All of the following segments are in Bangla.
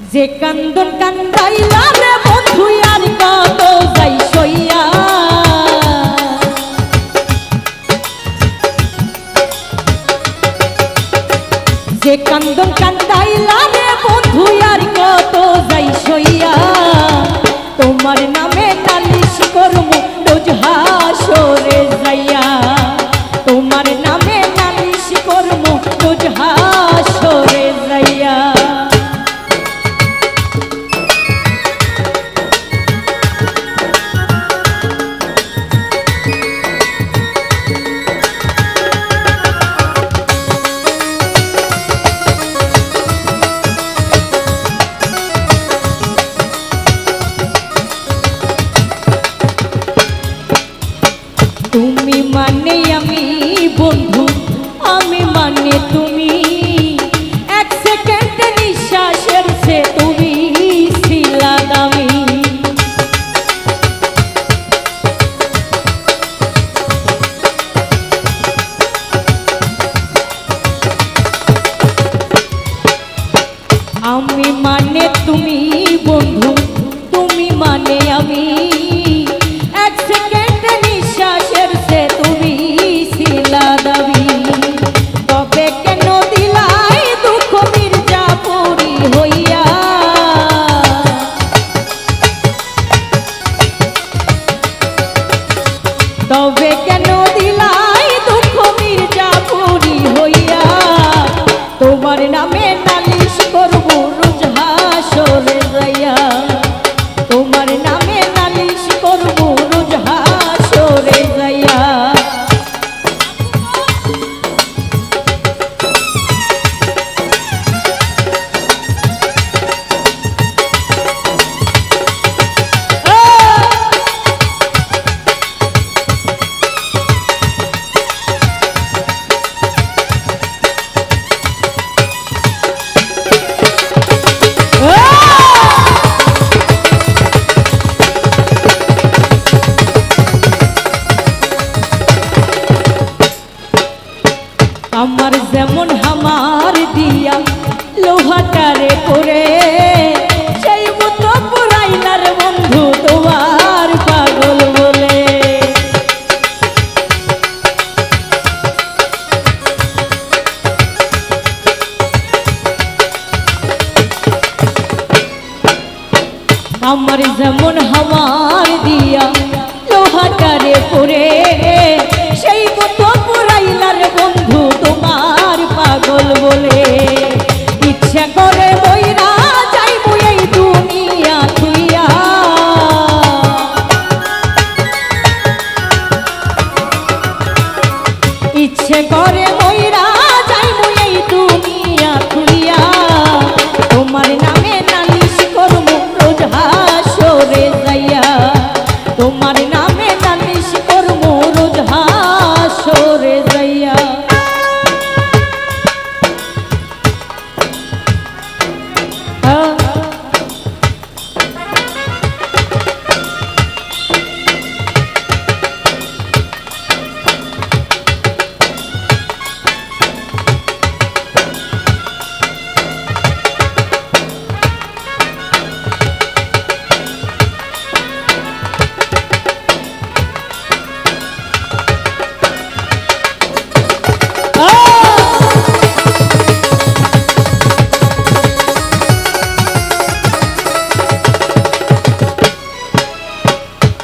যে কান্দন কান্দাইলা রে বন্ধু আর কত যাই সইয়া। যে কান্দন কান্দাইলা আমার যেমন হামার দিয়া লোহাটারে করে বন্ধু পাগল বলে। আমার যেমন হামার দিয়া লোহাটারে পরে বলে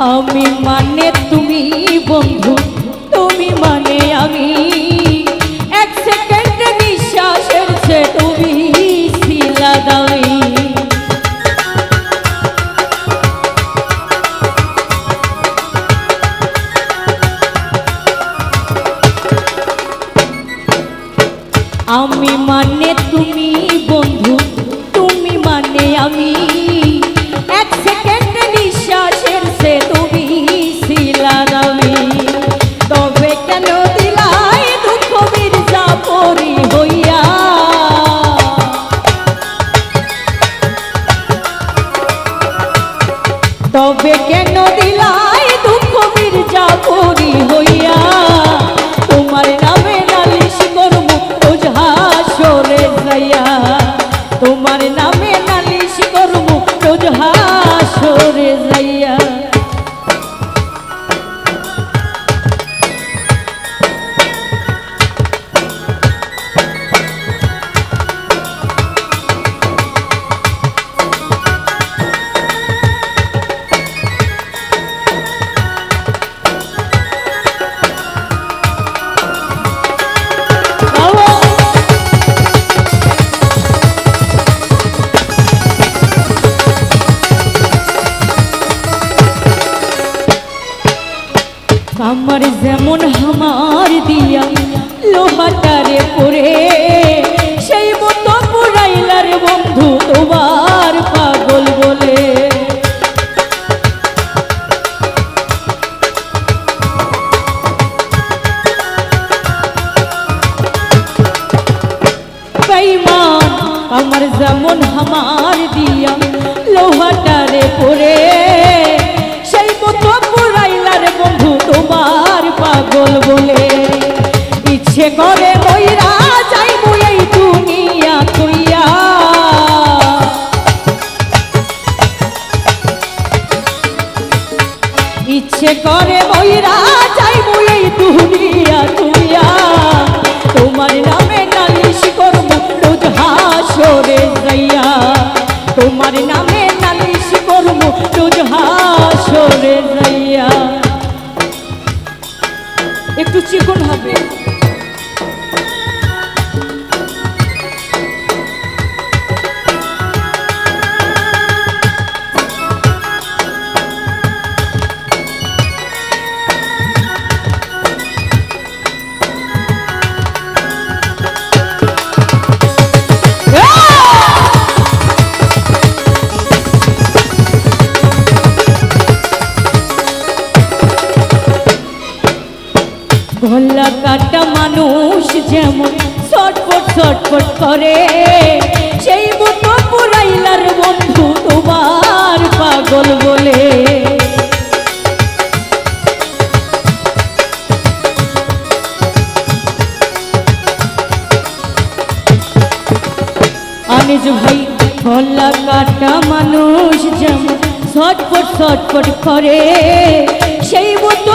আমি মানে তুমি বন্ধু, তুমি মানে আমি। এক সেকেন্ড নিঃশ্বাসের সে তুমি শিলা দামি আমি মানে তুমি বন্ধু, তুমি মানে আমি। মানুষ যেমন ছটফট ছটফট করে, সেই মতো পুরাইলার বন্ধু তোমার পাগল বলে। আনিজ ভাই ভোলা কাটা মানুষ যেমন ছটফট ছটফট করে, সেই মতো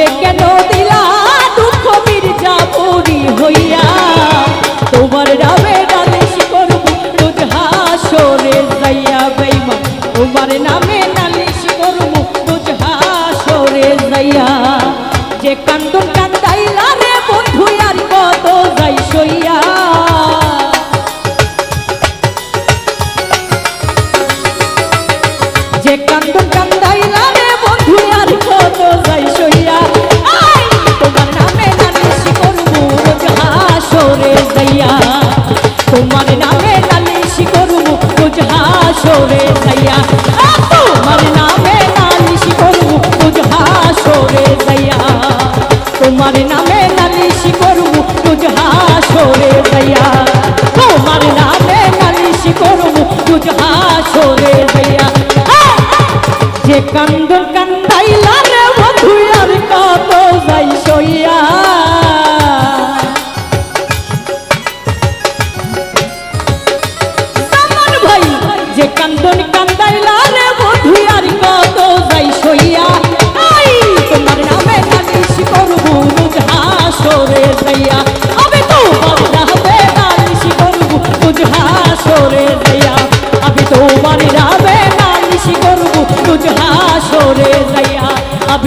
জীবে কেন দিলা? দুঃখ বীর হইয়া তোমার রাম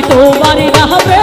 আমি তোমার রাহবে।